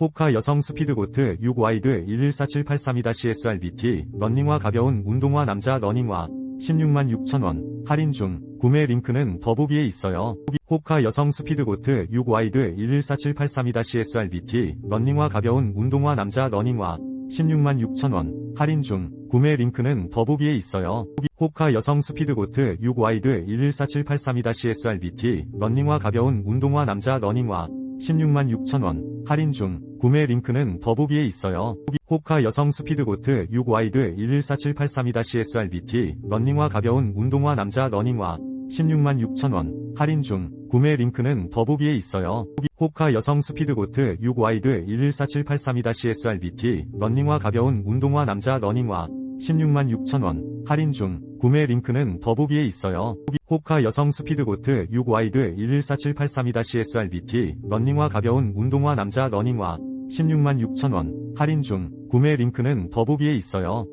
호카 여성 스피드보트 6와이드 114783-SRBT 런닝화 가벼운 운동화 남자 러닝화 16만 6천원. 할인 중. 구매 링크는 더보기에 있어요. 호카 여성 스피드보트 6와이드 114783-SRBT 런닝화 가벼운 운동화 남자 러닝화 16만 6천원. 할인 중. 구매 링크는 더보기에 있어요. 호카 여성 스피드보트 6와이드 114783-SRBT 런닝화 가벼운 운동화 남자 러닝화 16만 6천원. 할인 중 구매 링크는 더보기에 있어요. 호카 여성 스피드보트 6와이드 114783-SRBT 런닝화 가벼운 운동화 남자 러닝화 16만 6천원 할인 중 구매 링크는 더보기에 있어요. 호카 여성 스피드보트 6와이드 114783-SRBT 런닝화 가벼운 운동화 남자 러닝화 16만 6천원 할인 중 구매 링크는 더보기에 있어요. 호카 여성 스피드보트 6와이드 114783-SRBT 런닝화 가벼운 운동화 남자 러닝화 16만 6천원 할인 중 구매 링크는 더보기에 있어요.